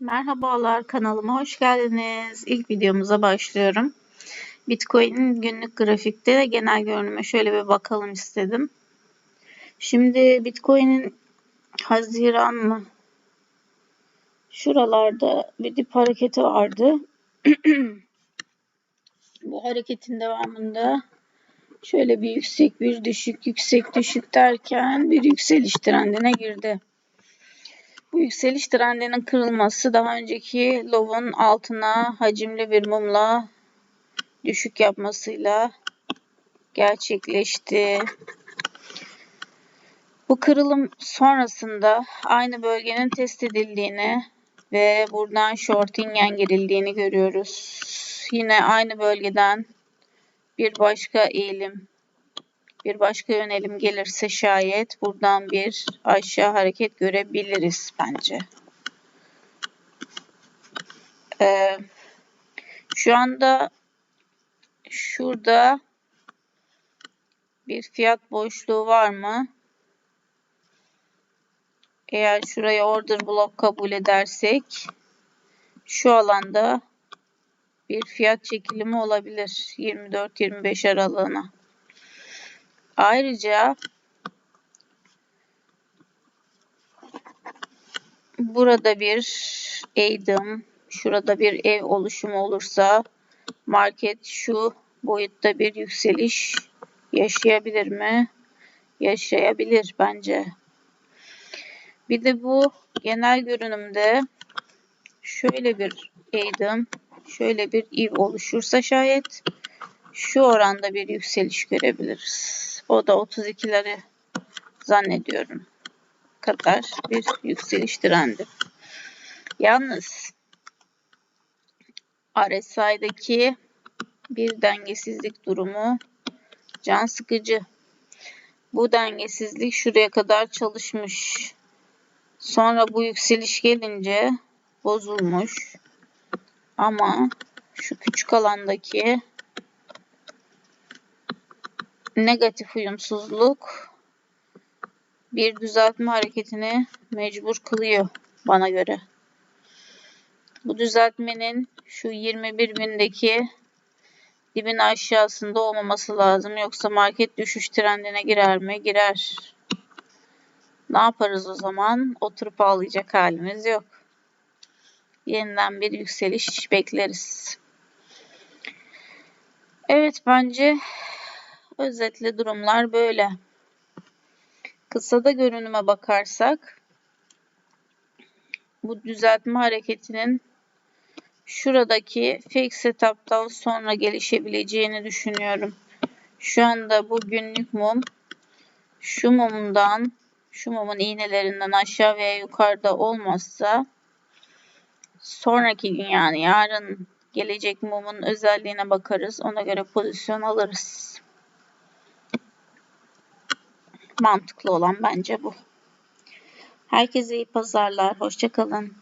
Merhabalar kanalıma hoş geldiniz. İlk videomuza başlıyorum. Bitcoin'in günlük grafikte ve genel görünüme şöyle bir bakalım istedim. Şimdi Bitcoin'in Haziran mı? Şuralarda bir dip hareketi vardı. Bu hareketin devamında şöyle bir yüksek bir düşük yüksek düşük derken bir yükseliş trendine girdi. Bu yükseliş trendinin kırılması daha önceki low'un altına hacimli bir mumla düşük yapmasıyla gerçekleşti. Bu kırılım sonrasında aynı bölgenin test edildiğini ve buradan shorting'en girildiğini görüyoruz. Yine aynı bölgeden bir başka eğilim bir başka yönelim gelirse şayet buradan bir aşağı hareket görebiliriz bence. Ee, şu anda şurada bir fiyat boşluğu var mı? Eğer şuraya order block kabul edersek şu alanda bir fiyat çekilimi olabilir 24-25 aralığına. Ayrıca burada bir eğdim, şurada bir ev oluşumu olursa market şu boyutta bir yükseliş yaşayabilir mi? Yaşayabilir bence. Bir de bu genel görünümde şöyle bir eğdim, şöyle bir ev oluşursa şayet şu oranda bir yükseliş görebiliriz. O da 32'leri zannediyorum kadar bir yükseliş trendi. Yalnız RSI'deki bir dengesizlik durumu can sıkıcı. Bu dengesizlik şuraya kadar çalışmış. Sonra bu yükseliş gelince bozulmuş. Ama şu küçük alandaki negatif uyumsuzluk bir düzeltme hareketini mecbur kılıyor bana göre. Bu düzeltmenin şu 21 bindeki dibin aşağısında olmaması lazım. Yoksa market düşüş trendine girer mi? Girer. Ne yaparız o zaman? Oturup ağlayacak halimiz yok. Yeniden bir yükseliş bekleriz. Evet bence Özetle durumlar böyle. Kısada görünüme bakarsak bu düzeltme hareketinin şuradaki fake setup'tan sonra gelişebileceğini düşünüyorum. Şu anda bu günlük mum şu mumdan şu mumun iğnelerinden aşağı veya yukarıda olmazsa sonraki gün yani yarın gelecek mumun özelliğine bakarız. Ona göre pozisyon alırız. Mantıklı olan bence bu. Herkese iyi pazarlar. Hoşçakalın.